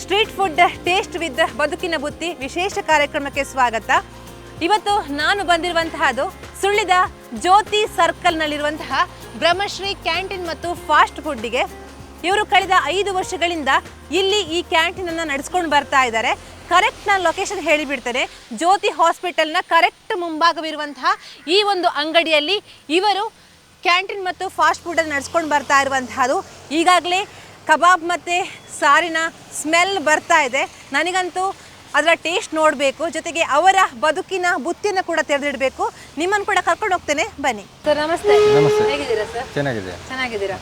Street food taste with ಬದುಕಿನ ಬುತ್ತಿ ವಿಶೇಷ ಕಾರ್ಯಕ್ರಮಕ್ಕೆ ಸ್ವಾಗತ. ಇವತ್ತು ನಾನು ಬಂದಿರುವಂತಹದ್ದು ಸುಳ್ಳಿದ ಜ್ಯೋತಿ ಸರ್ಕಲ್ನಲ್ಲಿರುವಂತಹ ಬ್ರಹ್ಮಶ್ರೀ ಕ್ಯಾಂಟೀನ್ ಮತ್ತು ಫಾಸ್ಟ್ ಫುಡ್ಡಿಗೆ. ಇವರು ಕಳೆದ ಐದು ವರ್ಷಗಳಿಂದ ಇಲ್ಲಿ ಈ ಕ್ಯಾಂಟೀನನ್ನು ನಡೆಸ್ಕೊಂಡು ಬರ್ತಾ ಇದ್ದಾರೆ. ಕರೆಕ್ಟ್ ನಾನು ಲೊಕೇಶನ್ ಹೇಳಿಬಿಡ್ತೇನೆ. ಜ್ಯೋತಿ ಹಾಸ್ಪಿಟಲ್ನ ಕರೆಕ್ಟ್ ಮುಂಭಾಗವಿರುವಂತಹ ಈ ಒಂದು ಅಂಗಡಿಯಲ್ಲಿ ಇವರು ಕ್ಯಾಂಟೀನ್ ಮತ್ತು ಫಾಸ್ಟ್ ಫುಡನ್ನು ನಡೆಸ್ಕೊಂಡು ಬರ್ತಾ ಇರುವಂತಹದ್ದು ಈಗಾಗಲೇ ಕಬಾಬ್ ಮತ್ತು ಸಾರಿನ ಸ್ಮೆಲ್ ಬರ್ತಾ ಇದೆ. ನನಗಂತೂ ಅದರ ಟೇಸ್ಟ್ ನೋಡಬೇಕು. ಜೊತೆಗೆ ಅವರ ಬದುಕಿನ ಬುತ್ತಿಯನ್ನು ಕೂಡ ತೆರೆದಿಡಬೇಕು. ನಿಮ್ಮನ್ನು ಕೂಡ ಕರ್ಕೊಂಡು ಹೋಗ್ತೇನೆ. ಬನ್ನಿ. ಸರ್ ನಮಸ್ತೆ. ನಮಸ್ತೆ. ಹೇಗಿದ್ದೀರಾ ಸರ್? ಚೆನ್ನಾಗಿದೆ ಚೆನ್ನಾಗಿದ್ದೀರಾ?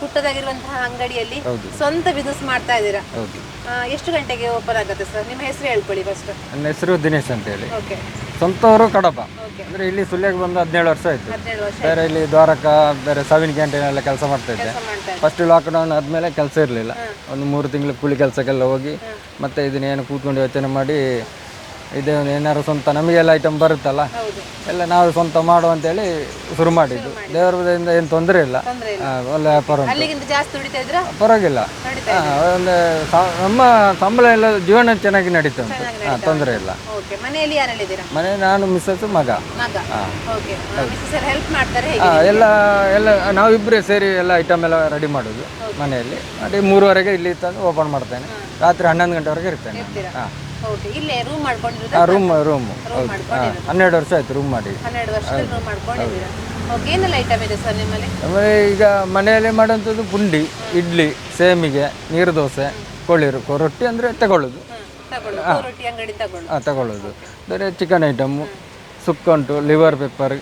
ಪುಟ್ಟದಾಗಿರುವಂತಹ ಅಂಗಡಿಯಲ್ಲಿ ಸ್ವಂತ ಬಿಸ್ನೆಸ್ ಮಾಡ್ತಾ ಇದ್ದೀರಾ? ಎಷ್ಟು ಗಂಟೆಗೆ ಓಪನ್ ಆಗುತ್ತೆ ಸರ್? ನಿಮ್ಮ ಹೆಸರು ಹೇಳ್ಕೊಳ್ಳಿ ಫಸ್ಟ್ ನನ್ನ ಹೆಸರು ದಿನೇಶ್ ಅಂತ ಹೇಳಿ ಓಕೆ ಸ್ವಂತವರು ಕಡಪ. ಅಂದರೆ ಇಲ್ಲಿ ಸುಳ್ಯಕ್ಕೆ ಬಂದು ಹದಿನೇಳು ವರ್ಷ ಆಯ್ತು. ಬೇರೆ ಇಲ್ಲಿ ದ್ವಾರಕ ಬೇರೆ ಸಾವಿನ ಕ್ಯಾಂಟೀನ್ ಎಲ್ಲ ಕೆಲಸ ಮಾಡ್ತಾ ಇದ್ದೆ. ಫಸ್ಟ್ ಲಾಕ್ಡೌನ್ ಆದಮೇಲೆ ಕೆಲಸ ಇರಲಿಲ್ಲ. ಒಂದು ಮೂರು ತಿಂಗಳು ಕೂಲಿ ಕೆಲಸಕ್ಕೆಲ್ಲ ಹೋಗಿ ಮತ್ತೆ ಇದನ್ನೇನು ಕೂತ್ಕೊಂಡು ಯೋಚನೆ ಮಾಡಿ ಇದೇ ಒಂದು ಏನಾದ್ರು ಸ್ವಂತ ನಮಗೆಲ್ಲ ಐಟಮ್ ಬರುತ್ತಲ್ಲ? ಎಲ್ಲ ನಾವು ಸ್ವಂತ ಮಾಡುವ ಅಂತೇಳಿ ಶುರು ಮಾಡಿದ್ದು. ದೇವರ ಬದಲಿಂದ ಏನು ತೊಂದರೆ ಇಲ್ಲ. ಒಳ್ಳೆ ವ್ಯಾಪಾರ ಉಂಟು. ಪರವಾಗಿಲ್ಲ. ಒಂದು ನಮ್ಮ ಸಂಬಳ ಎಲ್ಲ ಜೀವನ ಚೆನ್ನಾಗಿ ನಡೀತು ಉಂಟು. ಹಾಂ ತೊಂದರೆ ಇಲ್ಲ. ಮನೆ ನಾನು ಮಿಸ್ಸಸ್ ಮಗ. ಹಾ, ಎಲ್ಲ ಎಲ್ಲ ನಾವಿಬ್ಬರೇ ಸೇರಿ ಎಲ್ಲ ಐಟಮ್ ಎಲ್ಲ ರೆಡಿ ಮಾಡೋದು ಮನೆಯಲ್ಲಿ. ಅದೇ ಮೂರುವರೆಗೆ ಇಲ್ಲಿ ತಂದು ಓಪನ್ ಮಾಡ್ತೇನೆ. ರಾತ್ರಿ ಹನ್ನೊಂದು ಗಂಟೆವರೆಗೆ ಇರ್ತೇನೆ ಹಾಂ. ಓಕೆ ಇಲ್ಲೇ ರೂಮ್ ಮಾಡ್ಕೊಂಡಿರೋದು? ರೂಮ್ ರೂಮ್ ರೂಮ್ ಹಾಂ ಮಾಡ್ಕೊಂಡಿರೋದು. ಹನ್ನೆರಡು ವರ್ಷ ಆಯ್ತು ರೂಮ್ ಮಾಡಿ. ಹನ್ನೆರಡು ವರ್ಷದಲ್ಲಿ ರೂಮ್ ಮಾಡ್ಕೊಂಡಿದ್ದೀರಾ? ಓಕೆ ಏನೆಲ್ಲ ಐಟಮ್ ಇದೆ ಸರ್ ನಿಮ್ಮಲ್ಲಿ? ಆಮೇಲೆ ಈಗ ಮನೆಯಲ್ಲಿ ಮಾಡೋಂಥದ್ದು ಪುಂಡಿ ಇಡ್ಲಿ ಸೇಮಿಗೆ ನೀರು ದೋಸೆ ಕೋಳಿರು ರೊಟ್ಟಿ ಅಂದರೆ ತಗೊಳ್ಳೋದು. ತಗೊಳ್ಳೋದು. ರೊಟ್ಟಿ ಅಂಗಡಿ ತಗೊಳ್ಳು ಹಾಂ ತಗೊಳ್ಳೋದು. ಬೇರೆ ಚಿಕನ್ ಐಟಮ್ಮು ಸುಕ್ಕ ಉಂಟು ಲಿವರ್ ಪೇಪರ್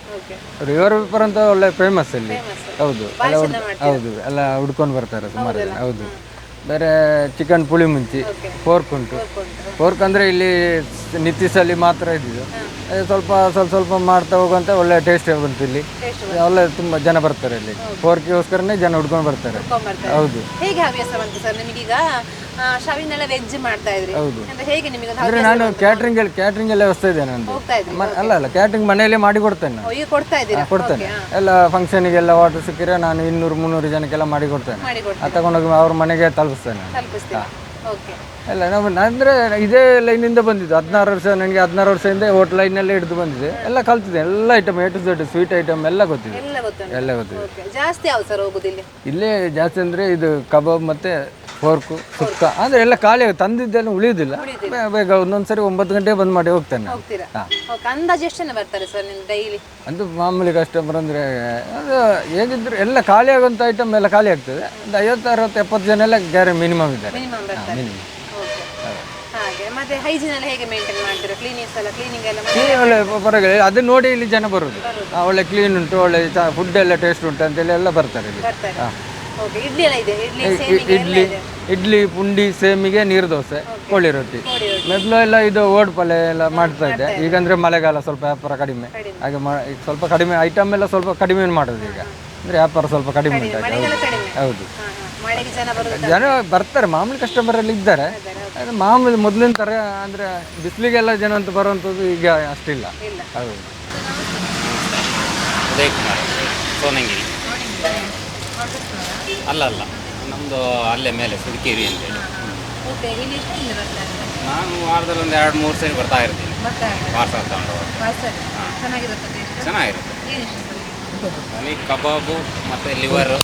ಲಿವರ್ ಪೇಪರ್ ಅಂತ ಒಳ್ಳೆ ಫೇಮಸ್ ಇಲ್ಲಿ ಹೌದು. ಹೌದು. ಎಲ್ಲ ಹುಡ್ಕೊಂಡು ಬರ್ತಾರೆ ಸುಮಾರು ಹೌದು. ಬೇರೆ ಚಿಕನ್ ಪುಳಿ ಮುಂಚಿ ಫೋರ್ಕ್ ಉಂಟು. ಫೋರ್ಕ್ ಅಂದರೆ ಇಲ್ಲಿ ನಿತ್ತಿಸಲ್ಲಿ ಮಾತ್ರ ಇದ್ದಿದ್ದು. ಅದು ಸ್ವಲ್ಪ ಸ್ವಲ್ಪ ಸ್ವಲ್ಪ ಮಾಡ್ತಾ ಹೋಗುವಂತ ಒಳ್ಳೆ ಟೇಸ್ಟ್ ಬಂತು ಇಲ್ಲಿ. ಒಳ್ಳೆ ತುಂಬ ಜನ ಬರ್ತಾರೆ ಇಲ್ಲಿ. ಫೋರ್ಕಿಗೋಸ್ಕರನೇ ಜನ ಹುಡ್ಕೊಂಡು ಬರ್ತಾರೆ. ಹೌದು. ಹೇಗೆ ಹವ್ಯಾಸ ಬಂತು ಸರ್ ನಿಮಗೀಗ? ಶವಿನೆಲ್ಲ ವೆಜ್ ಮಾಡ್ತಾ ಇದ್ರಿ. ಅಂದ್ರೆ ಹೇಗೆ ನಿಮಗೆ ಅಂದರೆ ನಾನು ಕ್ಯಾಟ್ರಿಂಗ್ ಅಲ್ಲಿ ಕ್ಯಾಟ್ರಿಂಗ್ ಎಲ್ಲ ವ್ಯವಸ್ಥೆ ಇದೆ ನಾನು ಅಲ್ಲ ಅಲ್ಲ ಕ್ಯಾಟ್ರಿಂಗ್ ಮನೆಯಲ್ಲೇ ಮಾಡಿ ಕೊಡ್ತೇನೆ ನಾನು. ಈಗ ಕೊಡ್ತಾ ಇದ್ದೀರಾ? ಕೊಡ್ತೇನೆ. ಎಲ್ಲ ಫಂಕ್ಷನಿಗೆಲ್ಲ ಆರ್ಡರ್ ಸಿಕ್ಕಿದ್ರೆ ನಾನು ಇನ್ನೂರು ಮುನ್ನೂರು ಜನಕ್ಕೆಲ್ಲ ಮಾಡಿ ಕೊಡ್ತೇನೆ. ಅದು ತಗೊಂಡೋಗಿ ಅವ್ರ ಮನೆಗೆ ತಲುಪಿಸ್ತೇನೆ ಓಕೆ ಎಲ್ಲ ನಾವು ಅಂದರೆ ಇದೇ ಲೈನಿಂದ ಬಂದಿದ್ದು. ಹದಿನಾರು ವರ್ಷ ನನಗೆ ಹದಿನಾರು ವರ್ಷದಿಂದ ಹೋಟ್ ಲೈನಲ್ಲೇ ಹಿಡಿದು ಬಂದಿದೆ. ಎಲ್ಲ ಕಲ್ತಿದೆ ಎಲ್ಲ item A to Z sweet item ಎಲ್ಲ ಗೊತ್ತಿದೆ. ಎಲ್ಲ ಗೊತ್ತುಂಟು. ಎಲ್ಲ ಗೊತ್ತಿದೆ. ಓಕೆ ಜಾಸ್ತಿ ಯಾವ್ದು ಸರ್ ಹೋಗುದು ಇಲ್ಲಿ? ಇಲ್ಲೇ ಜಾಸ್ತಿ ಅಂದರೆ ಇದು ಕಬಾಬ್ ಮತ್ತು ಫೋರ್ಕು ಸುಕ್ಕ. ಅಂದರೆ ಎಲ್ಲ ಖಾಲಿ ಆಗುತ್ತೆ. ತಂದಿದ್ದೆಲ್ಲ ಉಳಿಯೋದಿಲ್ಲ. ಬೇ- ಬೇಗ ಒಂದೊಂದು ಸರಿ ಒಂಬತ್ತು ಗಂಟೆ ಬಂದ್ ಮಾಡಿ ಹೋಗ್ತೇನೆ ನಾನು. ಹೋಗ್ತೀರಾ? ಓಕೆ ಅಂದಾಜು ಎಷ್ಟು ಜನ ಬರ್ತಾರೆ ಸರ್ ನಿಮ್ ಡೈಲಿ ಅದು ಮಾಮೂಲಿ ಕಸ್ಟಮರ್ ಅಂದರೆ ಅದು ಹೇಗಿದ್ರು ಎಲ್ಲ ಖಾಲಿ ಆಗುವಂಥ ಐಟಮ್ ಎಲ್ಲ ಖಾಲಿ ಆಗ್ತದೆ. ಒಂದು ಐವತ್ತು ಅರವತ್ತು ಎಪ್ಪತ್ತು ಜನ ಎಲ್ಲ ಗ್ಯಾರೆ ಮಿನಿಮಮ್ ಇದ್ದಾರೆ. ಮಿನಿಮಮ್ ಬರ್ತಾರೆ. ಮತ್ತೆ ಹೈಜೀನ್ ಎಲ್ಲ ಹೇಗೆ ಮೇಂಟೈನ್ ಮಾಡ್ತೀರಾ? ಕ್ಲೀನಿಂಗ್ಸ್ ಎಲ್ಲ ಕ್ಲೀನಿಂಗ್ ಎಲ್ಲ ಮಾಡಿ? ಕ್ಲೀನ್ ಒಳ್ಳೆ ಪರವಾಗಿಲ್ಲ. ಅದು ನೋಡಿ ಇಲ್ಲಿ ಜನ ಬರುದು. ಆ, ಒಳ್ಳೆ ಕ್ಲೀನ್ ಉಂಟು ಒಳ್ಳೆ ಫುಡ್ ಎಲ್ಲ ಟೇಸ್ಟ್ ಉಂಟು ಅಂತೇಳಿ ಎಲ್ಲ ಬರ್ತಾರೆ ಇಲ್ಲಿ. ಬರ್ತಾರೆ. ಓಕೆ ಇಡ್ಲಿ ಎಲ್ಲ ಇದೆ? ಇಡ್ಲಿ ಇ- ಸೇಮಿಗೆ ಎಲ್ಲ ಇಡ್ಲಿ ಇದೆ. ಇಡ್ಲಿ ಪುಂಡಿ ಸೇಮಿಗೆ ನೀರು ದೋಸೆ ಕೋಳಿ ರೊಟ್ಟಿ. ಕೋಳಿ ರೊಟ್ಟಿ. ಮೊದಲು ಎಲ್ಲ ಇದು ಓಡ್ ಪಲ್ಯ ಎಲ್ಲ ಮಾಡ್ತಾ ಇದ್ದೆ. ಈಗಂದ್ರೆ ಮಳೆಗಾಲ ಸ್ವಲ್ಪ ವ್ಯಾಪಾರ ಕಡಿಮೆ. ಕಡಿಮೆ. ಹಾಗೆ ಮಾ- ಈಗ ಸ್ವಲ್ಪ ಕಡಿಮೆ ಐಟಮ್ ಎಲ್ಲ ಸ್ವಲ್ಪ ಕಡಿಮೆ ಮಾಡೋದು ಈಗ. ಅಂದ್ರೆ ವ್ಯಾಪಾರ ಸ್ವಲ್ಪ ಕಡಿಮೆ ಉಂಟಾಗಿ ಕಡಿಮೆ ಹೌದು. ಹಾ ಹಾ. ಮಳೆಗೆ ಜನ ಬರುದು ಜನ ಬರ್ತಾರೆ ಮಾಮೂಲಿ ಕಸ್ಟಮರ್ ಅಲ್ಲಿ ಇದ್ದಾರೆ. ಆದ್ರೆ ಮಾಮೂಲಿ ಮೊದಲಿನ ಥರ ಅಂದ್ರೆ ಬಿಸಿಲಿಗೆಲ್ಲ ಜನ ಅಂತ ಬರುವಂಥದ್ದು ಈಗ ಅಷ್ಟಿಲ್ಲ. ಇಲ್ಲ. ಹೌದು. ಉದಯ್ ಕುಮಾರ್ ಸೋನಂಗಿರಿ ಅಲ್ಲ ಅಲ್ಲ. ನಮ್ಮದು ಅಲ್ಲೇ ಮೇಲೆ ಸುಡಿಕೇರಿ ಅಂತ. ಹೇಳಿ ನಾನು ವಾರದಲ್ಲಿ ಒಂದು ಎರಡು ಮೂರು ಸರಿ ಬರ್ತಾ ಇರ್ತೀನಿ. ಪಾರ್ಸಲ್ ತಗೊಂಡು ಚೆನ್ನಾಗಿರುತ್ತೆ ನನಗೆ ಕಬಾಬು ಮತ್ತು ಲಿವರು.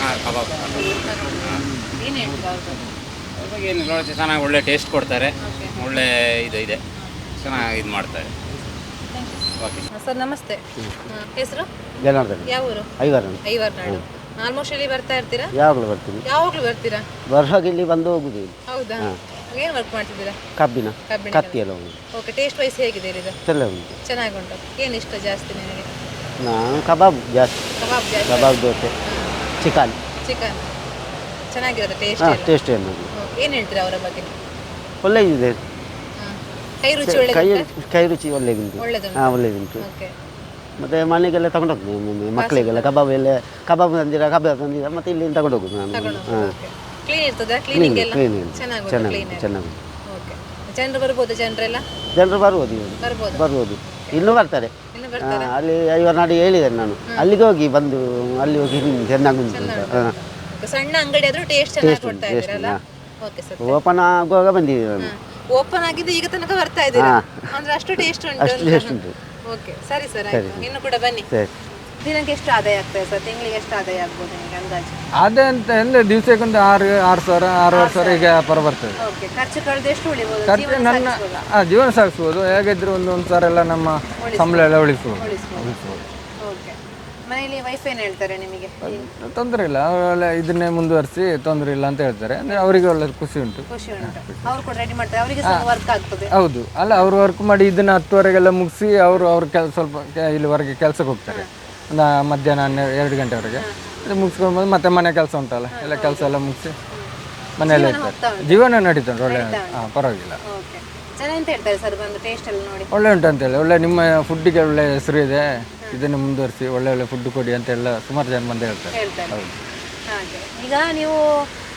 ಹಾಂ ಕಬಾಬ್ ಏನು ನೋಡುತ್ತೆ ಚೆನ್ನಾಗಿ ಒಳ್ಳೆ ಟೇಸ್ಟ್ ಕೊಡ್ತಾರೆ ಒಳ್ಳೆ ಇದು ಇದೆ ಚೆನ್ನಾಗಿ ಇದು ಮಾಡ್ತಾರೆ ಓಕೆ ಸರ್ ನಮಸ್ತೆ ಹೆಸರು ಜನಾರ್ದನ್ ಯಾವ ಊರು ಐವರ ಐವರ್ನಾಡು ಆಲ್ಮೋಸ್ಟ್ ಇಲ್ಲಿ ಬರ್ತಾ ಇರ್ತೀರಾ? ಯಾವಾಗಲೂ ಬರ್ತೀನಿ. ಯಾವಾಗಲೂ ಬರ್ತೀರಾ? ಬರುವಾಗ ಇಲ್ಲಿ ಬಂದು ಹೋಗುದು. ಹೌದಾ? ಏನು ವರ್ಕ್ ಮಾಡ್ತಿದ್ದೀರಾ? ಕಬ್ಬಿನ. ಕಬ್ಬಿನ ಕತ್ತಿ ಎಲ್ಲ ಉಂಟು. ಓಕೆ ಟೇಸ್ಟ್ ವೈಸ್ ಹೇಗಿದೆ ಇದು ಎಲ್ಲ ಉಂಟು. ಚೆನ್ನಾಗುಂಟು ಏನು ಇಷ್ಟ ಜಾಸ್ತಿ ನಿನಗೆ? ನಾನು ಕಬಾಬ್ ಜಾಸ್ತಿ. ಕಬಾಬ್ ಜಾಸ್ತಿ? ಕಬಾಬ್ ದೋಸೆ. ಚಿಕನ್. ಚಿಕನ್. ಚೆನ್ನಾಗಿರುತ್ತೆ ಟೇಸ್ಟ್ ಹಾಂ ಎಲ್ಲ? ಟೇಸ್ಟ್ ಏನು ಏನು ಹೇಳ್ತೀರಾ ಅವರ ಬಗ್ಗೆ? ಒಳ್ಳೆಯದಿದೆ. ಕೈ ರುಚಿ ಕೈ ಒಳ್ಳೆದುಂಟಾ ಕೈ ರುಚಿ ಒಳ್ಳೆಯದುಂಟು ಒಳ್ಳೆದುಂಟು? ಹಾಂ ಒಳ್ಳೆಯದುಂಟು ಓಕೆ. ಮತ್ತು ಮನೆಗೆಲ್ಲ ತಗೊಂಡು ಹೋಗ್ತೀನಿ ಒಮ್ಮೊಮ್ಮೆ ಮಕ್ಕಳಿಗೆಲ್ಲ ಕಬಾಬ್ ಎಲ್ಲ ಕಬಾಬ್ ತಂದಿರ ಕಬಾಬ್ ತಂದಿರ ಮತ್ತೆ ಇಲ್ಲಿ ತಗೊಂಡು ಹೋಗುದು ನಾನು. ಹಾಂ. ಕ್ಲೀನ್ ಇರ್ತದ? ಕ್ಲೀನಿಂಗ್ ಎಲ್ಲ? ಕ್ಲೀನ್ ಚೆನ್ನಾಗುಂಟು ಚೆನ್ನಾಗಿ ಕ್ಲೀನ್ ಚೆನ್ನಾಗಿ ಓಕೆ. ಜನರು ಬರ್ಬೋದು ಜನರೆಲ್ಲ? ಜನರು ಬರ್ಬೋದು ಇವಾಗ ಬರ್ಬೋದು. ಬರ್ಬೋದು ಇನ್ನೂ ಬರ್ತಾರೆ. ಬರ್ತಾರೆ. ಅಲ್ಲಿ ಐವರ್ ನಾಡಿ ಹೇಳಿದ್ದೇನೆ ನಾನು. ಅಲ್ಲಿಗೆ ಹೋಗಿ ಬಂದು ಅಲ್ಲಿ ಹೋಗಿ ಹ್ಮ್, ಚೆನ್ನಾಗಿ ಉಂಟು ಅಂತ. ಹಾಂ. ಸಣ್ಣ ಅಂಗಡಿ ಆದ್ರೂ ಟೇಸ್ಟ್ ಚೆನ್ನಾಗಿ ಕೊಡ್ತಾ ಇದ್ದೀರಲ್ಲ? ಓಕೆ ಸರ್ ಓಪನ್ ಆಗುವಾಗ ಬಂದಿದ್ದೀವಿ ನಾನು. ಓಪನ್ ಆಗಿದ್ದು ಈಗ ತನಕ ಬರ್ತಾ ಇದ್ದೀರಾ? ಅಂದ್ರೆ ಅಷ್ಟು ಟೇಸ್ಟ್ ಉಂಟು ಅಷ್ಟು ಟೇಸ್ಟ್ ಉಂಟು. ಓಕೆ ಸರಿ ಸರ್ ಆಯ್ತು. ಇನ್ನು ಕೂಡ ಬನ್ನಿ. ಸರಿ. ದಿನಕ್ಕೆ ಎಷ್ಟು ಆದಾಯ ಆಗ್ತದೆ ಸರ್? ತಿಂಗಳಿಗೆ ಎಷ್ಟು ಆದಾಯ ಆಗ್ಬೋದು ನಿಮಗೆ ಅಂದಾಜು? ಅದೇ ಅಂತ ಅಂದ್ರೆ ದಿವಸಕ್ಕೊಂದು ಆರು ಆರು ಸಾವಿರ ಆರೂವರೆ ಸಾವಿರ ಈಗ ಪರ ಬರ್ತದೆ. ಓಕೆ ಖರ್ಚು ಕಳೆದು ಎಷ್ಟು ಉಳಿಬೋದು? ಖರ್ಚು ಜೀವನ ನನ್ನ ಸಾಗಿಸ್ಬೋದಾ? ಆ, ಜೀವನ ಸಾಗಿಸ್ಬೋದು. ಹೇಗಿದ್ರು ಒಂದು ಒಂದು ಸಾವಿರ ಎಲ್ಲ ನಮ್ಮ ಸಂಬಳ ಎಲ್ಲ ಉಳಿಸ್ಬೋದು. ಉಳಿಸ್ಬೋದು. ಉಳಿಸ್ಬೋದು. ಓಕೆ ಮನೆಯಲ್ಲಿ ವೈಫ್ ಏನು ಹೇಳ್ತಾರೆ ನಿಮಗೆ? ತೊಂದರೆ ಇಲ್ಲ. ಅವರೆಲ್ಲ ಇದನ್ನೇ ಮುಂದುವರಿಸಿ ತೊಂದರೆ ಇಲ್ಲ ಅಂತ ಹೇಳ್ತಾರೆ. ಅಂದರೆ ಅವರಿಗೆ ಒಳ್ಳೆ ಖುಷಿ ಉಂಟು. ಖುಷಿ ಉಂಟು. ಅವ್ರು ಕೂಡ ರೆಡಿ ಮಾಡ್ತಾರೆ. ಅವರಿಗೆ ಸಹ ವರ್ಕ್ ಆಗ್ತದೆ. ಹೌದು. ಅಲ್ಲ ಅವರು ವರ್ಕ್ ಮಾಡಿ ಇದನ್ನ ಹತ್ತುವರೆಗೆಲ್ಲ ಮುಗಿಸಿ ಅವರು ಅವ್ರ ಕೆಲಸ ಸ್ವಲ್ಪ ಕೆ- ಇಲ್ಲಿವರೆಗೆ ಕೆಲಸಕ್ಕೆ ಹೋಗ್ತಾರೆ. ಒಂದು ಮಧ್ಯಾಹ್ನ ಹನ್ನೆರಡು ಎರಡು ಗಂಟೆವರೆಗೆ. ಅದು ಮುಗಿಸ್ಕೊಂಡು ಬಂದು ಮತ್ತೆ ಮನೆ ಕೆಲಸ ಉಂಟಲ್ಲ ಎಲ್ಲ ಕೆಲಸ ಎಲ್ಲ ಮುಗಿಸಿ ಮನೆಯಲ್ಲೇ ಇರ್ತಾರೆ. ಜೀವನ ನಡೀತು ಒಳ್ಳೆ ಹಾಂ ಪರವಾಗಿಲ್ಲ. ಜನ ಎಂತ ಹೇಳ್ತಾರೆ ಸರ್ ಬಂದು ಟೇಸ್ಟ್ ಎಲ್ಲ ನೋಡಿ? ಒಳ್ಳೆ ಉಂಟು ಅಂತೇಳಿ ಒಳ್ಳೆ ನಿಮ್ಮ ಫುಡ್ಡಿಗೆ ಒಳ್ಳೆ ಹೆಸರು ಇದೆ ಇದನ್ನು ಮುಂದುವರಿಸಿ ಒಳ್ಳೆ ಒಳ್ಳೆ ಫುಡ್ ಕೊಡಿ ಅಂತೆಲ್ಲ ಸುಮಾರು ಜನ ಬಂದು ಹೇಳ್ತಾರೆ. ಹೇಳ್ತಾರೆ. ಹಾಗೆ. ಈಗ ನೀವು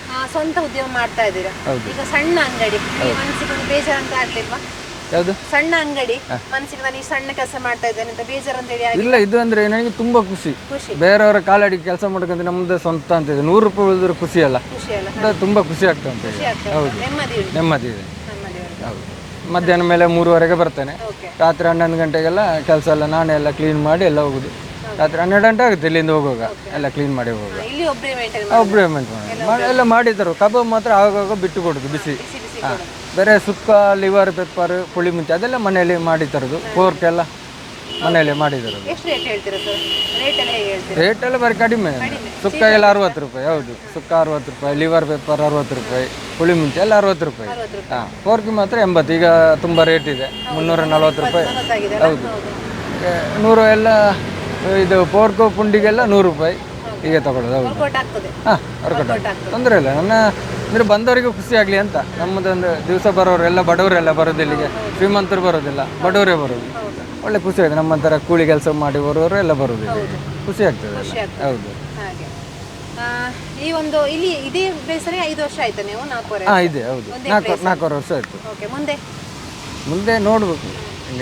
ಆ, ಸ್ವಂತ ಉದ್ಯೋಗ ಮಾಡ್ತಾ ಇದ್ದೀರಾ? ಈಗ ಸಣ್ಣ ಅಂಗಡಿ ಮನಸ್ಸಿಗೆ ಒಂದು ಬೇಜಾರು ಅಂತ ಆಗ್ಲಿಲ್ವಾ? ಯಾವುದು? ಸಣ್ಣ ಅಂಗಡಿ. ಮನಸ್ಸಿಗೆ ನಾನು ಈ ಸಣ್ಣ ಕೆಲಸ ಮಾಡ್ತಾ ಇದ್ದೇನೆ ಅಂತ ಬೇಜಾರು ಅಂತ ಹೇಳಿ ಇಲ್ಲ ಇದು ಅಂದ್ರೆ ನನಗೆ ತುಂಬಾ ಖುಷಿ. ಖುಷಿ. ಬೇರೆಯವರ ಕಾಲಡಿ ಕೆಲಸ ಮಾಡ್ಬೇಕಂದ್ರೆ ನಮ್ದು ಸ್ವಂತ ಅಂತ ಇದೆ. ನೂರು ರೂಪಾಯಿ ಉಳಿದ್ರೆ ಖುಷಿ ಅಲ್ಲ. ಖುಷಿ ಅಲ್ಲ. ಅದು ತುಂಬ ಖುಷಿ ಆಗ್ತಾ ಆಗ್ತದೆ ನೆಮ್ಮದಿ ಉಂಟು. ನೆಮ್ಮದಿ ಇದೆ. ನೆಮ್ಮದಿ ಉಂಟು. ಹೌದು. ಮಧ್ಯಾಹ್ನ ಮೇಲೆ ಮೂರುವರೆಗೆ ಬರ್ತೇನೆ. ರಾತ್ರಿ ಹನ್ನೊಂದು ಗಂಟೆಗೆಲ್ಲ ಕೆಲಸ ಎಲ್ಲ ನಾನೇ ಎಲ್ಲ ಕ್ಲೀನ್ ಮಾಡಿ ಎಲ್ಲ ಹೋಗುದು. ರಾತ್ರಿ ಹನ್ನೆರಡು ಗಂಟೆ ಆಗುತ್ತೆ ಇಲ್ಲಿಂದ ಹೋಗುವಾಗ. ಎಲ್ಲ ಕ್ಲೀನ್ ಮಾಡಿ ಹೋಗುವಾಗ. ಇಲ್ಲಿ ಒಬ್ಬರೇ ಮೇಂಟೈನ್ ಒಬ್ಬರೇ ಮಾಡಿ. ಎಲ್ಲ ಮಾಡಿದ್ರು ಕಬಾಬ್ ಮಾತ್ರ ಆಗಾಗ ಬಿಟ್ಟು ಕೊಡುದು ಬಿಸಿ. ಬಿಸಿ ಬಿಸಿ ಹಾಂ. ಬೇರೆ ಸುಕ್ಕ ಲಿವರ್ ಪೆಪ್ಪರ್ ಪುಳಿ ಮುಂಚೆ ಅದೆಲ್ಲ ಮನೆಯಲ್ಲಿ ಮಾಡಿ ತರೋದು. ಪೋರ್ಕ್ ಎಲ್ಲ ಮನೆಯಲ್ಲಿ ಮಾಡಿ ತರೋದು. ಎಷ್ಟು ರೇಟ್ ಹೇಳ್ತೀರಾ ಸರ್ ರೇಟ್ ಎಲ್ಲ ಹೇಗೆ ಹೇಳ್ತೀರಾ? ರೇಟ್ ಎಲ್ಲ ಬರೀ ಕಡಿಮೆ. ಸುಕ್ಕ ಎಲ್ಲ ಅರವತ್ತು ರೂಪಾಯಿ ಹೌದು. ಸುಕ್ಕ ಅರವತ್ತು ರೂಪಾಯಿ ಲಿವರ್ ಪೇಪರ್ ಅರವತ್ತು ರೂಪಾಯಿ ಪುಳಿ ಮುಂಚೆ ಎಲ್ಲ ಅರವತ್ತು ರೂಪಾಯಿ. ಹಾಂ ಪೋರ್ಕಿ ಮಾತ್ರ ಎಂಬತ್ತು. ಈಗ ತುಂಬ ರೇಟ್ ಇದೆ. ಮುನ್ನೂರ ನಲ್ವತ್ತು ರೂಪಾಯಿ. ಹೌದು. ನೂರು ಎಲ್ಲ ಇದು ಪೋರ್ಕು ಪುಂಡಿಗೆಲ್ಲ ನೂರು ರೂಪಾಯಿ. ಹೀಗೆ ತಗೊಳ್ಳೋದು ಹೌದು. ವರ್ಕೌಟ್ ಆಗ್ತದೆ. ಹಾಂ ಹೊರಗಡೆ ತೊಂದರೆ ಇಲ್ಲ. ನನ್ನ ಅಂದರೆ ಬಂದವರಿಗೂ ಖುಷಿ ಆಗಲಿ ಅಂತ. ನಮ್ಮದೊಂದು ದಿವಸ ಬರೋರು ಎಲ್ಲ ಬಡವರೆಲ್ಲ ಬರೋದು ಇಲ್ಲಿಗೆ. ಶ್ರೀಮಂತರು ಬರೋದಿಲ್ಲ ಬಡವರೇ ಬರೋದು. ಒಳ್ಳೆ ಖುಷಿ ಆಗಿದೆ ನಮ್ಮಂಥರ ಕೂಲಿ ಕೆಲಸ ಮಾಡಿ ಬರೋರು ಎಲ್ಲ ಬರೋದು ಇಲ್ಲಿ ಖುಷಿ ಆಗ್ತದೆ ಖುಷಿ ಆಗ್ತದೆ. ಹೌದು. ಹಾಗೆ. ಆ, ಈ ಒಂದು ಇಲ್ಲಿ ಇದೇ ಬೇಸರಿ ಐದು ವರ್ಷ ಆಯ್ತಾ ನೀವು? ನಾಲ್ಕೂವರೆ ಹಾಂ ಇದೆ ಹೌದು. ನಾಲ್ಕು ನಾಲ್ಕೂವರೆ ವರ್ಷ ಆಯಿತು. ಓಕೆ ಮುಂದೆ? ಮುಂದೆ ನೋಡ್ಬೇಕು.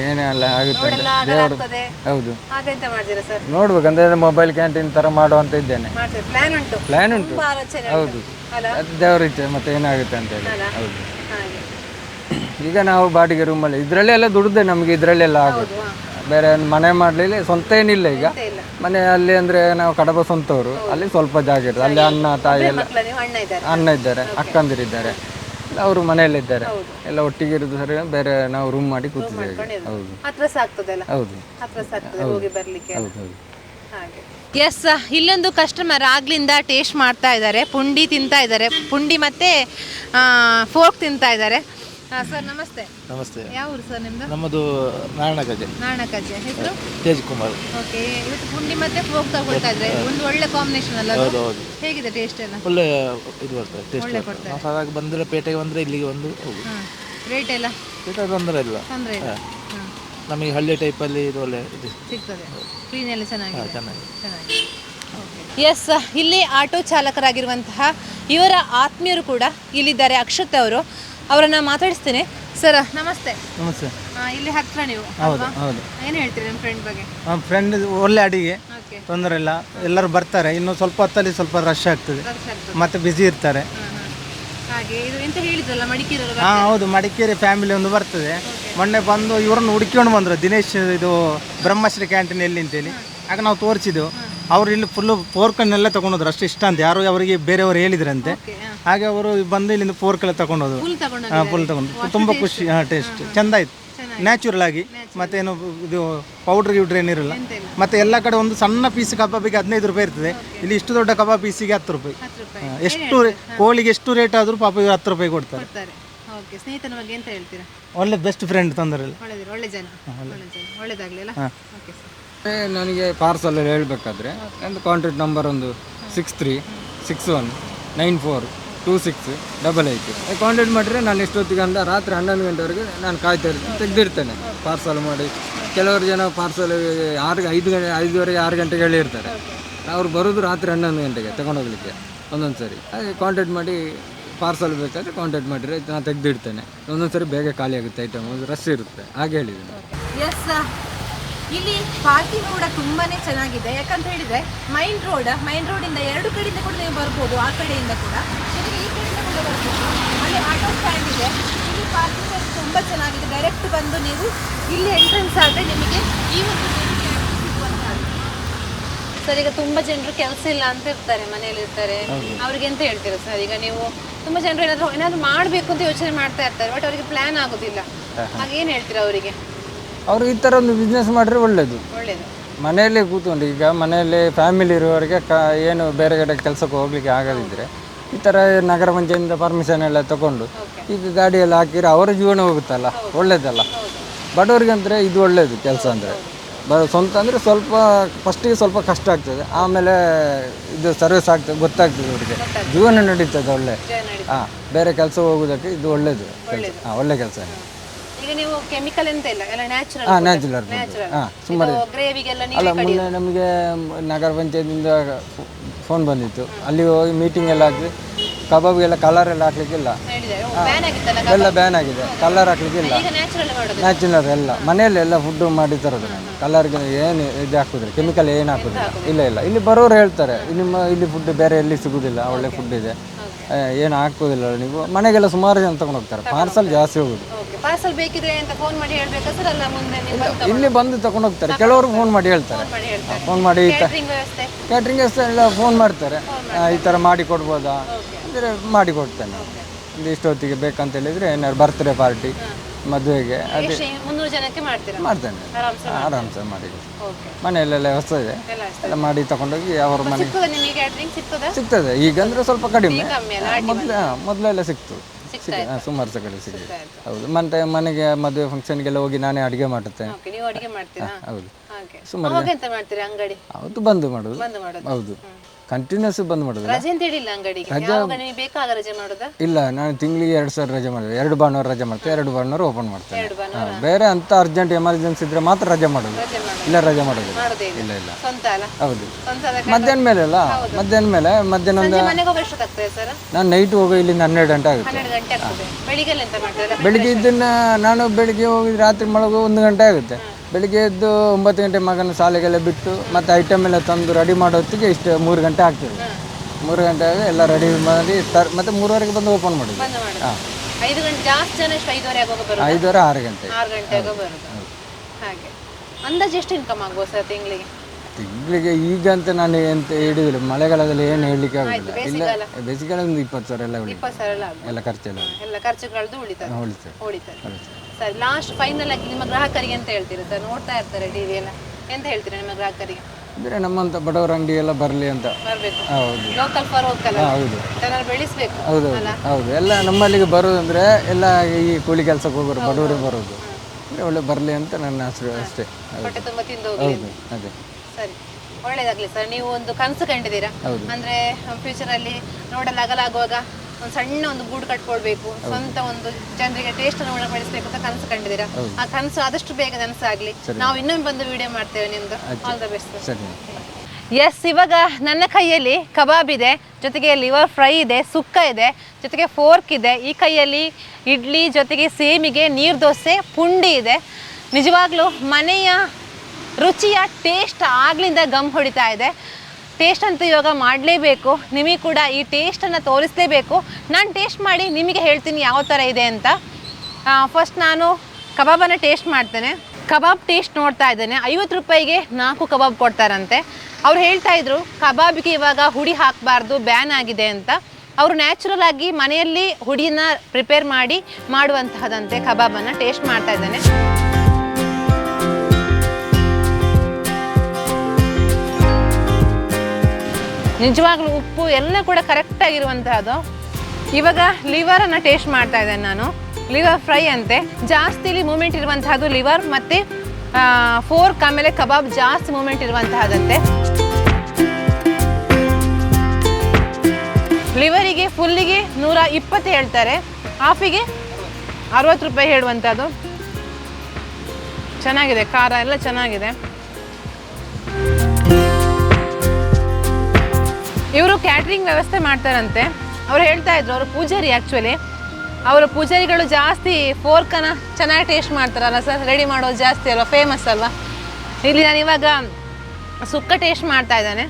ಏನೆಲ್ಲ ಆಗುತ್ತೆ ಅಂತ. ನೋಡೆಲ್ಲ ಆಗಲ್ಲ ದೇವರು ಆಗ್ತದೆ ಹೌದು. ಮಾಡ್ತೀರಾ ಸರ್? ನೋಡ್ಬೇಕಂದ್ರೆ ಮೊಬೈಲ್ ಕ್ಯಾಂಟೀನ್ ತರ ಮಾಡುವಂತ ಇದ್ದೇನೆ. ಮಾಡ್ತೀರಾ? ಪ್ಲಾನ್ ಉಂಟು. ಪ್ಲ್ಯಾನ್ ಉಂಟು. ತುಂಬಾ ಆಲೋಚನೆ ಹೌದು. ಅಲ್ಲ? ಅದು ದೇವ್ರ ಇಚ್ಛೆ ಮತ್ತೆ ಏನಾಗುತ್ತೆ ಅಂತ ಹೇಳಿ. ಅಲ್ಲ? ಹೌದು. ಹಾಗೆ. ಈಗ ನಾವು ಬಾಡಿಗೆ ರೂಮಲ್ಲಿ ಇದ್ರಲ್ಲೇ ಎಲ್ಲ ದುಡ್ದೆ ನಮಗೆ ಇದರಲ್ಲೆಲ್ಲ ಆಗೋದು. ಹಾ. ಬೇರೆ ಮನೆ ಮಾಡಲಿಲ್ಲ ಸ್ವಂತ ಏನಿಲ್ಲ ಈಗ. ಇಲ್ಲ. ಮನೆ ಅಲ್ಲಿ ಅಂದ್ರೆ ನಾವು ಕಡಬ ಸ್ವಂತವರು. ಅಲ್ಲಿ ಸ್ವಲ್ಪ ಜಾಗ ಇರ್ತದೆ. ಅಲ್ಲಿ ಅಣ್ಣ ತಾಯಿ ಎಲ್ಲ ಮಕ್ಕಳ ನೀವು ಅಣ್ಣ ಇದ್ದಾರೆ. ಅಣ್ಣ ಇದ್ದಾರೆ ಅಕ್ಕಂದಿರಿದ್ದಾರೆ. ಅವರು ಮನೆಯಲ್ಲಿದ್ದಾರೆ ಎಲ್ಲ ಒಟ್ಟಿಗೆ ಇರೋದು ಸರಿ ಬೇರೆ ನಾವು ರೂಮ್ ಮಾಡಿ ಕೂತಿದ್ದೇವೆ. ಹೌದು. ಹತ್ರ ಆಗ್ತದಲ್ಲ ಹೌದು. ಹತ್ರ ಆಗ್ತದೆ ಹೋಗಿ ಬರ್ಲಿಕ್ಕೆ ಹೌದು ಹೌದು. ಹಾಗೆ. ಎಸ್ ಇಲ್ಲೊಂದು ಕಸ್ಟಮರ್ ಆಗ್ಲಿಂದ ಟೇಸ್ಟ್ ಮಾಡ್ತಾ ಇದ್ದಾರೆ. ಪುಂಡಿ ತಿಂತಾ ಇದ್ದಾರೆ. ಪುಂಡಿ ಮತ್ತೆ ಫೋರ್ಕ್ ತಿಂತಾ ಇದ್ದಾರೆ. ಸರ್ ನಮಸ್ತೆ. ನಮಸ್ತೆ. ಯಾವ ಊರು ಸರ್ ನಿಮ್ದು? ನಮ್ಮದು ನಾರಾಯಣಗಜೆ ನಾರಾಯಣಕಜ್ಜೆ ಹೆಸರು? ತೇಜ್ ಕುಮಾರ್ ಓಕೆ ಇವತ್ತು ಪುಂಡಿ ಮತ್ತೆ ಫೋಕ್ ತಗೊಳ್ತಾ ಇದ್ರೆ ಒಂದು ಒಳ್ಳೆ ಕಾಂಬಿನೇಷನ್ ಅಲ್ಲ ಅದು? ಹೌದು ಹೌದು. ಹೇಗಿದೆ ಟೇಸ್ಟ್ ಎಲ್ಲ? ಒಳ್ಳೆ ಇದು ಬರ್ತದೆ ಟೇಸ್ಟ್ ಒಳ್ಳೆ ಬರ್ತದೆ. ನಾವು ಸಾಧಾರಣ ಬಂದರೆ ಪೇಟೆಗೆ ಬಂದರೆ ಇಲ್ಲಿಗೆ ಒಂದು ಹೋಗುದು. ಹಾಂ ರೇಟ್ ಎಲ್ಲ? ಪೇಟೆ ತೊಂದರೆ ಇಲ್ಲ. ತೊಂದರೆ ಇಲ್ಲ. ಹಾಂ. ನಮಗೆ ಹಳ್ಳಿ ಟೈಪಲ್ಲಿ ಇದು ಒಳ್ಳೆ ಇದು ಸಿಗ್ತದೆ. ಕ್ಲೀನ್ ಎಲ್ಲ ಚೆನ್ನಾಗಿದೆ. ಚೆನ್ನಾಗಿ ಎಸ್ ಇಲ್ಲಿ ಆಟೋ ಚಾಲಕರಾಗಿರುವಂತಹ ಇವರ ಆತ್ಮೀಯರು ಕೂಡ ಇಲ್ಲಿದ್ದಾರೆ. ಅಕ್ಷತ್ ಅವರು ಅವರನ್ನ ಮಾತಾಡಿಸ್ತೇನೆ. ಸರ್ ನಮಸ್ತೆ. ನಮಸ್ತೆ. ಆ, ಇಲ್ಲಿ ಹತ್ರ ನೀವು ಹೌದು? ಹೌದು. ಏನ್ ಹೇಳ್ತೀರಿ ನಿಮ್ಮ ಫ್ರೆಂಡ್ ಬಗ್ಗೆ? ನಮ್ಮ ಫ್ರೆಂಡ್ ಒಳ್ಳೆ ಅಡಿಗೆ. ಓಕೆ ತೊಂದರೆ ಇಲ್ಲ. ಎಲ್ಲರೂ ಬರ್ತಾರೆ. ಇನ್ನು ಸ್ವಲ್ಪ ಹೊತ್ತಲ್ಲಿ ಸ್ವಲ್ಪ ರಶ್ ಆಗ್ತದೆ. ಮತ್ತೆ ಬ್ಯುಸಿ ಇರ್ತಾರೆ. ಹಾಗೆ ಇದು ಎಂತ ಹೇಳಿದ್ರಲ್ಲ ಮಡಿಕೇರಿ ಹಾಂ ಹೌದು ಮಡಿಕೇರಿ ಫ್ಯಾಮಿಲಿ ಒಂದು ಬರ್ತದೆ. ಮೊನ್ನೆ ಬಂದು ಇವರನ್ನು ಹುಡುಕಿಕೊಂಡು ಬಂದರು. ದಿನೇಶ್ ಇದು ಬ್ರಹ್ಮಶ್ರೀ ಕ್ಯಾಂಟೀನ್ ಎಲ್ಲಿ ಅಂತೇಳಿ. ಆಗ ನಾವು ತೋರಿಸಿದ್ದು ಅವರು ಇಲ್ಲಿ ಫುಲ್ಲು ಪೋರ್ಕನ್ನೆಲ್ಲ ತಗೊಂಡೋದ್ರು. ಅಷ್ಟು ಇಷ್ಟ ಅಂತ. ಯಾರು ಅವರಿಗೆ ಬೇರೆಯವರು ಹೇಳಿದ್ರಂತೆ. ಹಾಗೆ ಅವರು ಬಂದು ಇಲ್ಲಿಂದ ಪೋರ್ಕ್ ಎಲ್ಲ ತಗೊಂಡೋದು ಫುಲ್ ತಗೊಂಡು ಹಾಂ ಫುಲ್ ತಗೊಂಡು. ತುಂಬ ಖುಷಿ. ಹಾಂ ಟೇಸ್ಟ್ ಚೆಂದ ಆಯ್ತು. ನ್ಯಾಚುರಲ್ ಆಗಿ. ಮತ್ತೇನು ಇದು ಪೌಡ್ರ್ ಗಿಡ್ರ್ ಏನಿರಲ್ಲ ಮತ್ತೆ ಎಲ್ಲ ಕಡೆ ಒಂದು ಸಣ್ಣ ಪೀಸ್ ಕಬಾಬಿಗೆ ಹದಿನೈದು ರೂಪಾಯಿ ಇರ್ತದೆ. ಇಲ್ಲಿ ಇಷ್ಟು ದೊಡ್ಡ ಕಬಾಬ್ ಪೀಸಿಗೆ ಹತ್ತು ರೂಪಾಯಿ. ಎಷ್ಟು ಕೋಳಿಗೆ ಎಷ್ಟು ರೇಟ್ ಆದರೂ ಪಾಪ ಇವ್ರು ಹತ್ತು ರೂಪಾಯಿ ಕೊಡ್ತಾರೆ. ಸ್ನೇಹಿತನ ಬಗ್ಗೆ ಹೇಳ್ತೀರಾ? ಒಳ್ಳೆ ಬೆಸ್ಟ್ ಫ್ರೆಂಡ್ ತೊಂದರೆ ಇಲ್ಲ ಒಳ್ಳೆದಿರ ಒಳ್ಳೆ ಜನ. ಒಳ್ಳೆ. ನನಗೆ ಪಾರ್ಸಲ್ ಹೇಳಬೇಕಾದ್ರೆ ನಂದು ಕಾಂಟ್ಯಾಕ್ಟ್ ನಂಬರ್ ಒಂದು six three six one nine four two six double eight contact ಮಾಡಿದ್ರೆ ನಾನು ಎಷ್ಟೊತ್ತಿಗೆ ಅಂದ ರಾತ್ರಿ ಹನ್ನೊಂದು ಗಂಟೆವರೆಗೆ ನಾನು ಕಾಯ್ತಾ ಇರ್ತೀನಿ ತೆಗೆದಿರ್ತೇನೆ ಪಾರ್ಸಲ್ ಮಾಡಿ, ಕೆಲವರು ಜನ ಪಾರ್ಸಲ್ ಆರು, ಐದು ಗಂಟೆ, ಐದುವರೆಗೆ ಆರು ಗಂಟೆಗೆ ಹೇಳಿರ್ತಾರೆ ಅವ್ರು ಬರೋದು ರಾತ್ರಿ ಹನ್ನೊಂದು ಗಂಟೆಗೆ ತಗೊಂಡೋಗ್ಲಿಕ್ಕೆ ಒಂದೊಂದು ಸರಿ ಅದೇ ಕಾಂಟ್ಯಾಕ್ಟ್ ಮಾಡಿ ಪಾರ್ಸಲ್ ಬೇಕಾದರೆ ಕಾಂಟ್ಯಾಕ್ಟ್ ಮಾಡಿದರೆ ನಾನು ತೆಗೆದಿಡ್ತೇನೆ. ಒಂದೊಂದು ಸರಿ ಬೇಗ ಖಾಲಿ ಆಗುತ್ತೆ ಐಟಮ್ ರಶ್ ಇರುತ್ತೆ. ಹಾಗೆ ಹೇಳಿದ್ದೀನಿ. ಇಲ್ಲಿ ಪಾರ್ಕಿಂಗ್ ಕೂಡ ತುಂಬಾ ಚೆನ್ನಾಗಿದೆ. ಯಾಕಂತ ಹೇಳಿದ್ರೆ ಮೈನ್ ರೋಡ್ ಮೈನ್ ರೋಡಿಂದ ಎರಡು ಕಡೆಯಿಂದ ಕೂಡ ನೀವು ಬರ್ಬೋದು ಆ ಕಡೆಯಿಂದ ಕೂಡ. ಜೊತೆಗೆ ಈ ಕಡೆಯಿಂದ ಕೂಡ ಬರ್ಬೋದು. ಅಲ್ಲಿ ಆಟೋ ಸ್ಟ್ಯಾಂಡ್ ಇದೆ. ಇಲ್ಲಿ ಪಾರ್ಕಿಂಗ್ ತುಂಬ ಚೆನ್ನಾಗಿದೆ. ಡೈರೆಕ್ಟ್ ಬಂದು ನೀವು ಇಲ್ಲಿ ಎಂಟ್ರೆನ್ಸ್ ಆದರೆ ನಿಮಗೆ ಈ ಒಂದು ಸರ್ ಈಗ ತುಂಬಾ ಜನರು ಕೆಲಸ ಇಲ್ಲ ಅಂತ ಇರ್ತಾರೆ ಮನೆಯಲ್ಲಿ ಇರ್ತಾರೆ. ಅವ್ರಿಗೆ ಎಂತ ಹೇಳ್ತೀರಾ ಸರ್? ಈಗ ನೀವು ತುಂಬಾ ಜನರು ಏನಾದ್ರು ಏನಾದ್ರು ಮಾಡ್ಬೇಕು ಅಂತ ಯೋಚನೆ ಮಾಡ್ತಾ ಇರ್ತಾರೆ ಬಟ್ ಅವರಿಗೆ ಪ್ಲಾನ್ ಆಗೋದಿಲ್ಲ. ಹಾಗೇನ್ ಏನ್ ಹೇಳ್ತೀರಾ ಅವರಿಗೆ? ಅವರು ಈ ಥರ ಒಂದು ಬಿಸ್ನೆಸ್ ಮಾಡಿದ್ರೆ ಒಳ್ಳೆಯದು ಒಳ್ಳೇದು. ಮನೆಯಲ್ಲೇ ಕೂತ್ಕೊಂಡು ಈಗ ಮನೆಯಲ್ಲಿ ಫ್ಯಾಮಿಲಿ ಇರುವವರಿಗೆ ಕ ಏನು ಬೇರೆ ಕಡೆ ಕೆಲಸಕ್ಕೆ ಹೋಗ್ಲಿಕ್ಕೆ ಆಗದಿದ್ದರೆ ಈ ಥರ ನಗರ ಪಂಚಾಯತಿಂದ ಪರ್ಮಿಷನ್ ಎಲ್ಲ ತಗೊಂಡು ಈಗ ಗಾಡಿಯಲ್ಲಿ ಹಾಕಿದ್ರೆ ಅವರ ಜೀವನ ಹೋಗುತ್ತಲ್ಲ ಒಳ್ಳೇದಲ್ಲ? ಬಡವರಿಗಂದ್ರೆ ಇದು ಒಳ್ಳೇದು ಕೆಲಸ ಅಂದರೆ. ಬ ಸ್ವಂತ ಅಂದರೆ ಸ್ವಲ್ಪ ಫಸ್ಟಿಗೆ ಸ್ವಲ್ಪ ಕಷ್ಟ ಆಗ್ತದೆ ಆಮೇಲೆ ಇದು ಸರ್ವಿಸ್ ಆಗ್ತದೆ ಗೊತ್ತಾಗ್ತದೆ ಅವರಿಗೆ. ಜೀವನ ನಡೀತದೆ ಒಳ್ಳೆ. ಹಾಂ ಬೇರೆ ಕೆಲಸ ಹೋಗೋದಕ್ಕೆ ಇದು ಒಳ್ಳೇದು. ಕೆಲಸ ಹಾಂ ಒಳ್ಳೆ ಕೆಲಸ. ನೀವು ಕೆಮಿಕಲ್ ಎಂತ ಇಲ್ಲ ಎಲ್ಲ ನ್ಯಾಚುರಲ್ ಹಾಂ ನ್ಯಾಚುರಲ್ ಹಾಂ ಸುಮಾರು ಗ್ರೇವಿಗೆಲ್ಲ ಅಲ್ಲ ಮೊನ್ನೆ ನಮಗೆ ನಗರ ಪಂಚಾಯತಿಂದ ಫೋನ್ ಬಂದಿತ್ತು. ಅಲ್ಲಿ ಹೋಗಿ ಮೀಟಿಂಗ್ ಎಲ್ಲ ಹಾಕಿ ಕಬಾಬ್ಗೆಲ್ಲ ಕಲರ್ ಎಲ್ಲ ಹಾಕ್ಲಿಕ್ಕಿಲ್ಲ. ಎಲ್ಲ ಬ್ಯಾನ್ ಆಗಿದೆ. ಕಲರ್ ಹಾಕ್ಲಿಕ್ಕಿಲ್ಲ. ನ್ಯಾಚುರಲ್ ಎಲ್ಲ. ಮನೆಯಲ್ಲಿ ಎಲ್ಲ ಫುಡ್ ಮಾಡಿ ಕಲರ್ ನಾನು ಕಲರ್ಗೆ ಏನು ಇದು ಹಾಕುದ್ರೆ ಕೆಮಿಕಲ್ ಏನು ಹಾಕುದಿಲ್ಲ. ಇಲ್ಲ ಇಲ್ಲ. ಇಲ್ಲಿ ಬರೋರು ಹೇಳ್ತಾರೆ ನಿಮ್ಮ ಇಲ್ಲಿ ಫುಡ್ ಬೇರೆ ಎಲ್ಲಿ ಸಿಗುದಿಲ್ಲ? ಒಳ್ಳೆ ಫುಡ್ ಇದೆ. ಏನು ಹಾಕೋದಿಲ್ಲ. ನೀವು ಮನೆಗೆಲ್ಲ ಸುಮಾರು ಜನ ತಗೊಂಡು ಹೋಗ್ತಾರೆ. ಪಾರ್ಸಲ್ ಜಾಸ್ತಿ ಹೋಗುದು. ಪಾರ್ಸಲ್ ಬೇಕಿದ್ರೆ ಅಂತ ಫೋನ್ ಮಾಡಿ ಹೇಳ್ಬೇಕಾ ಸರ್ ಅಲ್ಲ ಮುಂದೆ ನೀವು ಇಲ್ಲಿ ಬಂದು ತಗೊಂಡು ಹೋಗ್ತಾರೆ. ಕೆಲವರು ಫೋನ್ ಮಾಡಿ ಹೇಳ್ತಾರೆ. ಮಾಡಿ ಹೇಳ್ತಾರೆ. ಫೋನ್ ಮಾಡಿ ಕ್ಯಾಟ್ರಿಂಗ್ ವ್ಯವಸ್ಥೆ. ಕ್ಯಾಟ್ರಿಂಗ್ ಎಲ್ಲ ಫೋನ್ ಮಾಡ್ತಾರೆ. ಆ, ಈ ಥರ ಮಾಡಿ ಕೊಡ್ಬೋದಾ? ಅಂದರೆ ಮಾಡಿ ಕೊಡ್ತೇನೆ. ಇಷ್ಟೊತ್ತಿಗೆ ಬೇಕಂತ ಹೇಳಿದ್ರೆ ಏನಾದ್ರು ಬರ್ತ್ಡೇ ಪಾರ್ಟಿ ಮದುವೆಗೆ. ಅದೇ. ಎಷ್ಟು ಮುನ್ನೂರು ಜನಕ್ಕೆ ಮಾಡ್ತೀರಾ? ಮಾಡ್ತೇನೆ. ಆರಾಮ್ಸೆ ಆರಾಮ್ಸೆ ಮಾಡಿ ಓಕೆ. ಮನೆಯಲ್ಲೆಲ್ಲ ವ್ಯವಸ್ಥೆ ಇದೆ. ಎಲ್ಲ ಎಲ್ಲ ಮಾಡಿ ತಗೊಂಡೋಗಿ ಅವ್ರ ಮನೆ ಸಿಗ್ತದೆ ನಿಮಗೆ? ಕ್ಯಾಟ್ರಿಂಗ್ ಸಿಗ್ತದ ಸಿಗ್ತದೆ. ಈಗಂದ್ರೆ ಸ್ವಲ್ಪ ಕಡಿಮೆ. ಕಮ್ಮಿ ಅಲ್ಲ ಮೊದಲು ಮೊದಲೆಲ್ಲ ಸಿಕ್ತು. ಸುಮಾರು ಸುಮಾರು ಕಡೆ ಸಿಗ್ತದೆ. ಹೌದು. ಮತ್ತೆ ಮನೆಗೆ ಮದುವೆ ಫಂಕ್ಷನ್ಗೆಲ್ಲ ಹೋಗಿ ನಾನೇ ಅಡುಗೆ ಮಾಡುತ್ತೇನೆ. ಓಕೆ ನೀವು ಅಡಿಗೆ ಮಾಡ್ತೀರಾ? ಹೌದು. ಹಾಗೆ. ಸುಮಾರು ಅವಾಗ ಎಂತ ಮಾಡ್ತೀರಾ ಅಂಗಡಿ? ಹೌದು ಬಂದು ಮಾಡೋದು. ಬಂದ್ ಮಾಡೋದು. ಹೌದು. ಕಂಟಿನ್ಯೂಸ್ ಬಂದ್ ಮಾಡೋದು ರಜೆ ಅಂತ ಹೇಳಿಲ್ಲ ಅಂಗಡಿಗೆ. ಯಾವಾಗ ನಿಮಗೆ ಬೇಕಾಗ ರಜೆ ಮಾಡೋದಾ? ಇಲ್ಲ ನಾನು ತಿಂಗಳಿಗೆ ಎರಡು ಸಾವಿರ ರಜೆ ಮಾಡಿದೆ ಎರಡು ಭಾನುವಾರ ರಜೆ ಮಾಡ್ತೇವೆ ಎರಡು ಭಾನುವಾರ ಓಪನ್ ಮಾಡ್ತೇನೆ. ಎರಡು ಭಾನುವಾರ? ಬೇರೆ ಅಂತ ಅರ್ಜೆಂಟ್ ಎಮರ್ಜೆನ್ಸಿ ಇದ್ರೆ ಮಾತ್ರ ರಜೆ ಮಾಡೋದು. ಇಲ್ಲ ರಜೆ ಮಾಡೋದು ಮಾಡೋದೇ ಇಲ್ಲ. ಇಲ್ಲ ಇಲ್ಲ. ಸ್ವಂತ ಅಲ್ಲ? ಹೌದು. ಸ್ವಂತ ಅದ ಮಧ್ಯಾಹ್ನ ಮೇಲೆ ಅಲ್ಲ? ಮಧ್ಯಾಹ್ನ ಮೇಲೆ ಮಧ್ಯಾಹ್ನ ಒಂದು ಮನೆಗೆ ಹೋಗಿ ಎಷ್ಟೊತ್ತಾಗ್ತದೆ ಸರ್? ನಾನು ನೈಟ್ ಹೋಗೋ ಇಲ್ಲಿಂದ ಹನ್ನೆರಡು ಗಂಟೆ ಆಗುತ್ತೆ. ಹನ್ನೆರಡು ಗಂಟೆ ಆಗ್ತದೆ. ಬೆಳಿಗ್ಗೆ ಎಂತ ಮಾಡ್ತೀರಾ ಬೆಳಿಗ್ಗೆ ಇದನ್ನ ನಾನು ಬೆಳಿಗ್ಗೆ ಹೋಗಿ ರಾತ್ರಿ ಮಲಗೋ ಒಂದು ಗಂಟೆ ಆಗುತ್ತೆ. ಬೆಳಿಗ್ಗೆ ಎದ್ದು ಒಂಬತ್ತು ಗಂಟೆ ಮಗನ ಶಾಲೆಗೆಲ್ಲ ಬಿಟ್ಟು ಮತ್ತು ಐಟಮ್ ಎಲ್ಲ ತಂದು ರೆಡಿ ಮಾಡೋ ಹೊತ್ತಿಗೆ ಇಷ್ಟು ಮೂರು ಗಂಟೆ ಆಗ್ತದೆ. ಮೂರು ಗಂಟೆ ಆಗಿ ಎಲ್ಲ ರೆಡಿ ಮಾಡಿ ತರ್ ಮತ್ತು ಮೂರುವರೆಗೆ ಬಂದು ಓಪನ್ ಮಾಡೋದು ಹಾಂ. ಮಾಡೋದು ಐದು ಗಂಟೆ ಜಾಸ್ತಿ ಜನ ಎಷ್ಟು ಐದುವರೆ ಆರು ಗಂಟೆ. ಆರು ಗಂಟೆಗೆ ಬರೋದು? ಹಾಗೆ. ಅಂದಾಜು ಎಷ್ಟು ಇನ್ಕಮ್ ಆಗ್ಬೋದು ಸರ್ ತಿಂಗಳಿಗೆ? ತಿಂಗಳಿಗೆ ಈಗ ಅಂತ ನಾನು ಎಂತ ಹಿಡಿದಿಲ್ಲ. ಮಳೆಗಾಲದಲ್ಲಿ ಏನು ಹೇಳಲಿಕ್ಕೆ ಆಗುದಿಲ್ಲ. ಇಲ್ಲ ಬೇಸಿಗೆಲ್ಲ ಒಂದು ಇಪ್ಪತ್ತು ಸಾವಿರ ಎಲ್ಲ ಉಳಿತಾರೆ ಎಲ್ಲ ಖರ್ಚೆಲ್ಲ ಎಲ್ಲ ಖರ್ಚುಗಳದ್ದು ಉಳಿತಾರೆ ಉಳಿತದೆ. ಸರ್ ಲಾಸ್ಟ್ ಫೈನಲ್ ಆಗಿ ನಿಮ್ಮ ಗ್ರಾಹಕರಿಗೆ ಅಂತ ಹೇಳ್ತೀರಾ ಸರ್? ನೋಡ್ತಾ ಇರ್ತಾರೆ ಟಿವಿ ಎಲ್ಲ. ಎಂತ ಹೇಳ್ತೀರಾ ನಿಮ್ಮ ಗ್ರಾಹಕರಿಗೆ? ಅಂದ್ರೆ ನಮ್ಮಂತ ಬಡವರ ಅಂಗಡಿ ಎಲ್ಲ ಬರಲಿ ಅಂತ. ಬರಬೇಕು. ಹೌದು. ಲೋಕಲ್ ಫಾರ್ ಹೋಗಲ್ಲ ಹೌದು. ಜನರು ಬೆಳೆಸ್ಬೇಕು. ಹೌದು ಹೌದು. ಹೌದು. ಎಲ್ಲ ನಮ್ಮಲ್ಲಿಗೆ ಬರೋದಂದ್ರೆ ಎಲ್ಲ ಈ ಕೂಲಿ ಕೆಲಸಕ್ಕೆ ಹೋಗೋರು ಬಡವರು ಬರೋದು. ಅಂದ್ರೆ ಒಳ್ಳೆ ಬರಲಿ ಅಂತ ನನ್ನ ಆಸೆ ಅಷ್ಟೇ. ಹೌದು. ಹೊಟ್ಟೆ ತುಂಬ ತಿಂದು ಹೋಗ್ಲಿ ಹೌದು ಅದೇ. ಸರಿ. ಒಳ್ಳೇದಾಗ್ಲಿ ಸರ್. ನೀವು ಒಂದು ಕನಸು ಕಂಡಿದ್ದೀರಾ? ಹೌದು. ಅಂದ್ರೆ ಫ್ಯೂಚರ್ ಅಲ್ಲಿ ನೋಡಲು ಅಗಲಾಗುವಾಗ ಒಂದು ಸಣ್ಣ ಒಂದು ಗೂಡು ಕಟ್ಕೊಳ್ಬೇಕು. ಸ್ವಂತ ಒಂದು ಜನರಿಗೆ ಟೇಸ್ಟ್ ಅನ್ನು ಉಣಪಡಿಸಬೇಕು ಅಂತ ಕನಸು ಕಂಡಿದ್ದೀರಾ? ಆ ಕನಸು ಆದಷ್ಟು ಬೇಗ ನನಸಾಗ್ಲಿ. ನಾವು ಇನ್ನೊಮ್ಮೆ ಬಂದು ವಿಡಿಯೋ ಮಾಡ್ತೇವೆ ನಿಮ್ದು. ಆಲ್ ದ ಬೆಸ್ಟ್ ಎಸ್ ಇವಾಗ ನನ್ನ ಕೈಯಲ್ಲಿ ಕಬಾಬ್ ಇದೆ ಜೊತೆಗೆ ಲಿವರ್ ಫ್ರೈ ಇದೆ ಸುಕ್ಕ ಇದೆ ಜೊತೆಗೆ ಫೋರ್ಕ್ ಇದೆ. ಈ ಕೈಯಲ್ಲಿ ಇಡ್ಲಿ ಜೊತೆಗೆ ಸೇಮಿಗೆ ನೀರು ದೋಸೆ ಪುಂಡಿ ಇದೆ. ನಿಜವಾಗ್ಲೂ ಮನೆಯ ರುಚಿಯ ಟೇಸ್ಟ್ ಆಗ್ಲಿಂದ ಗಮ್ ಹೊಡಿತಾ ಇದೆ. ಟೇಸ್ಟ್ ಅಂತೂ ಇವಾಗ ಮಾಡಲೇಬೇಕು. ನಿಮಗೆ ಕೂಡ ಈ ಟೇಸ್ಟನ್ನು ತೋರಿಸಲೇಬೇಕು. ನಾನು ಟೇಸ್ಟ್ ಮಾಡಿ ನಿಮಗೆ ಹೇಳ್ತೀನಿ ಯಾವ ಥರ ಇದೆ ಅಂತ. ಫಸ್ಟ್ ನಾನು ಕಬಾಬನ್ನು ಟೇಸ್ಟ್ ಮಾಡ್ತೇನೆ. ಕಬಾಬ್ ಟೇಸ್ಟ್ ನೋಡ್ತಾ ಇದ್ದೇನೆ. ಐವತ್ತು ರೂಪಾಯಿಗೆ ನಾಲ್ಕು ಕಬಾಬ್ ಕೊಡ್ತಾರಂತೆ. ಅವ್ರು ಹೇಳ್ತಾ ಇದ್ರು, ಕಬಾಬ್ಗೆ ಇವಾಗ ಹುಡಿ ಹಾಕಬಾರ್ದು, ಬ್ಯಾನ್ ಆಗಿದೆ ಅಂತ. ಅವರು ನ್ಯಾಚುರಲ್ ಆಗಿ ಮನೆಯಲ್ಲಿ ಹುಡಿನ ಪ್ರಿಪೇರ್ ಮಾಡಿ ಮಾಡುವಂತಹದಂತೆ ಕಬಾಬನ್ನು ಟೇಸ್ಟ್ ಮಾಡ್ತಾ ಇದ್ದೇನೆ. ನಿಜವಾಗ್ಲೂ ಉಪ್ಪು ಎಲ್ಲ ಕೂಡ ಕರೆಕ್ಟಾಗಿರುವಂತಹದ್ದು ಇವಾಗ ಲಿವರನ್ನು ಟೇಸ್ಟ್ ಮಾಡ್ತಾ ಇದ್ದೇನೆ ನಾನು. ಲಿವರ್ ಫ್ರೈ ಅಂತೆ. ಜಾಸ್ತಿ ಇಲ್ಲಿ ಮೂಮೆಂಟ್ ಇರುವಂತಹದ್ದು ಲಿವರ್ ಮತ್ತು ಫೋರ್ಕ್ ಆಮೇಲೆ ಕಬಾಬ್ ಜಾಸ್ತಿ ಮೂಮೆಂಟ್ ಇರುವಂತಹದಂತೆ ಲಿವರಿಗೆ ಫುಲ್ಲಿಗೆ ನೂರ ಇಪ್ಪತ್ತು ಹೇಳ್ತಾರೆ. ಹಾಫಿಗೆ ಅರವತ್ತು ರೂಪಾಯಿ ಹೇಳುವಂಥದ್ದು ಚೆನ್ನಾಗಿದೆ, ಖಾರ ಎಲ್ಲ ಚೆನ್ನಾಗಿದೆ. ಇವರು ಕ್ಯಾಟ್ರಿಂಗ್ ವ್ಯವಸ್ಥೆ ಮಾಡ್ತಾರಂತೆ. ಅವ್ರು ಹೇಳ್ತಾ ಇದ್ರು, ಅವರು ಪೂಜಾರಿ ಆ್ಯಕ್ಚುಲಿ ಅವರ ಪೂಜಾರಿಗಳು ಜಾಸ್ತಿ ಫೋರ್ಕನ್ನು ಚೆನ್ನಾಗಿ ಟೇಸ್ಟ್ ಮಾಡ್ತಾರಲ್ಲ ಸರ್ ರೆಡಿ ಮಾಡೋದು ಜಾಸ್ತಿ ಅಲ್ವಾ? ಫೇಮಸ್ ಅಲ್ವಾ? ಇಲ್ಲಿ ನಾನು ಇವಾಗ ಸುಕ್ಕ ಟೇಸ್ಟ್ ಮಾಡ್ತಾ ಇದ್ದಾನೆ.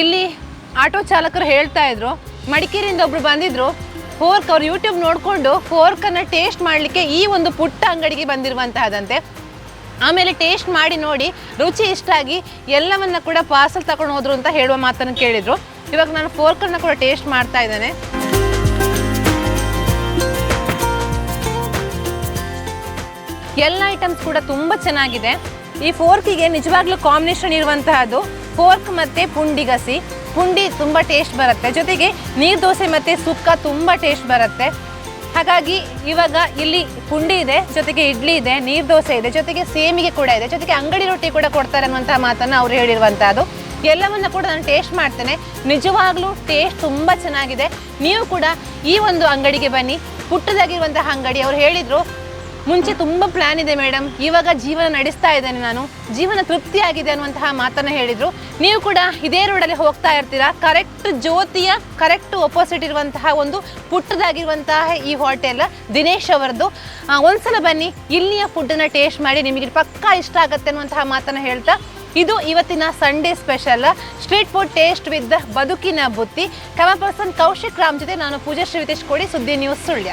ಇಲ್ಲಿ ಆಟೋ ಚಾಲಕರು ಹೇಳ್ತಾ ಇದ್ರು, ಮಡಿಕೇರಿಯಿಂದ ಒಬ್ರು ಬಂದಿದ್ರು. ಫೋರ್ಕ್ ಅವ್ರು ಯೂಟ್ಯೂಬ್ ನೋಡಿಕೊಂಡು ಫೋರ್ಕನ್ನು ಟೇಸ್ಟ್ ಮಾಡಲಿಕ್ಕೆ ಈ ಒಂದು ಪುಟ್ಟ ಅಂಗಡಿಗೆ ಬಂದಿರುವಂತಹದಂತೆ ಆಮೇಲೆ ಟೇಸ್ಟ್ ಮಾಡಿ ನೋಡಿ, ರುಚಿ ಇಷ್ಟ ಆಗಿ ಎಲ್ಲವನ್ನ ಕೂಡ ಪಾರ್ಸಲ್ ತಗೊಂಡು ಹೋದ್ರು ಅಂತ ಹೇಳುವ ಮಾತನ್ನು ಕೇಳಿದ್ರು. ಇವಾಗ ನಾನು ಫೋರ್ಕನ್ನು ಕೂಡ ಟೇಸ್ಟ್ ಮಾಡ್ತಾ ಇದ್ದೇನೆ. ಎಲ್ಲ ಐಟಮ್ಸ್ ಕೂಡ ತುಂಬಾ ಚೆನ್ನಾಗಿದೆ. ಈ ಫೋರ್ಕಿಗೆ ನಿಜವಾಗ್ಲೂ ಕಾಂಬಿನೇಷನ್ ಇರುವಂತಹದ್ದು ಫೋರ್ಕ್ ಮತ್ತೆ ಪುಂಡಿಗಸಿ ಪುಂಡಿ ತುಂಬ ಟೇಸ್ಟ್ ಬರುತ್ತೆ. ಜೊತೆಗೆ ನೀರು ದೋಸೆ ಮತ್ತೆ ಸುಕ್ಕ ತುಂಬ ಟೇಸ್ಟ್ ಬರುತ್ತೆ. ಹಾಗಾಗಿ ಇವಾಗ ಇಲ್ಲಿ ಪುಂಡಿ ಇದೆ, ಜೊತೆಗೆ ಇಡ್ಲಿ ಇದೆ, ನೀರು ದೋಸೆ ಇದೆ, ಜೊತೆಗೆ ಸೇಮಿಗೆ ಕೂಡ ಇದೆ, ಜೊತೆಗೆ ಅಂಗಡಿ ರೊಟ್ಟಿ ಕೂಡ ಕೊಡ್ತಾರೆ ಅನ್ನುವಂತಹ ಮಾತನ್ನು ಅವರು ಹೇಳಿರುವಂತಹದ್ದು. ಎಲ್ಲವನ್ನ ಕೂಡ ನಾನು ಟೇಸ್ಟ್ ಮಾಡ್ತೇನೆ. ನಿಜವಾಗ್ಲೂ ಟೇಸ್ಟ್ ತುಂಬ ಚೆನ್ನಾಗಿದೆ. ನೀವು ಕೂಡ ಈ ಒಂದು ಅಂಗಡಿಗೆ ಬನ್ನಿ. ಪುಟ್ಟದಾಗಿರುವಂತಹ ಅಂಗಡಿ, ಅವ್ರು ಹೇಳಿದ್ರು ಮುಂಚೆ ತುಂಬ ಪ್ಲ್ಯಾನ್ ಇದೆ ಮೇಡಮ್ ಇವಾಗ ಜೀವನ ನಡೆಸ್ತಾ ಇದ್ದೇನೆ ನಾನು. ಜೀವನ ತೃಪ್ತಿಯಾಗಿದೆ ಅನ್ನುವಂತಹ ಮಾತನ್ನು ಹೇಳಿದರು. ನೀವು ಕೂಡ ಇದೇ ರೋಡಲ್ಲಿ ಹೋಗ್ತಾ ಇರ್ತೀರಾ? ಕರೆಕ್ಟ್ ಜ್ಯೋತಿಯ ಕರೆಕ್ಟ್ ಅಪೋಸಿಟ್ ಇರುವಂತಹ ಒಂದು ಪುಟ್ಟದಾಗಿರುವಂತಹ ಈ ಹೋಟೆಲ್ ದಿನೇಶ್ ಅವರದ್ದು. ಒಂದ್ಸಲ ಬನ್ನಿ, ಇಲ್ಲಿಯ ಫುಡ್ಡನ್ನು ಟೇಸ್ಟ್ ಮಾಡಿ ನಿಮಗೆ ಪಕ್ಕಾ ಇಷ್ಟ ಆಗುತ್ತೆ ಅನ್ನುವಂತಹ ಮಾತನ್ನು ಹೇಳ್ತಾ. ಇದು ಇವತ್ತಿನ Sunday special street food taste with ಬದುಕಿನ ಬುತ್ತಿ. ಕಮ ಪರ್ಸನ್ ಕೌಶಿಕ್ ರಾಮ್ ಜೊತೆ ನಾನು ಪೂಜಾ Shri Vitesh Kodi Suddi news Sullia.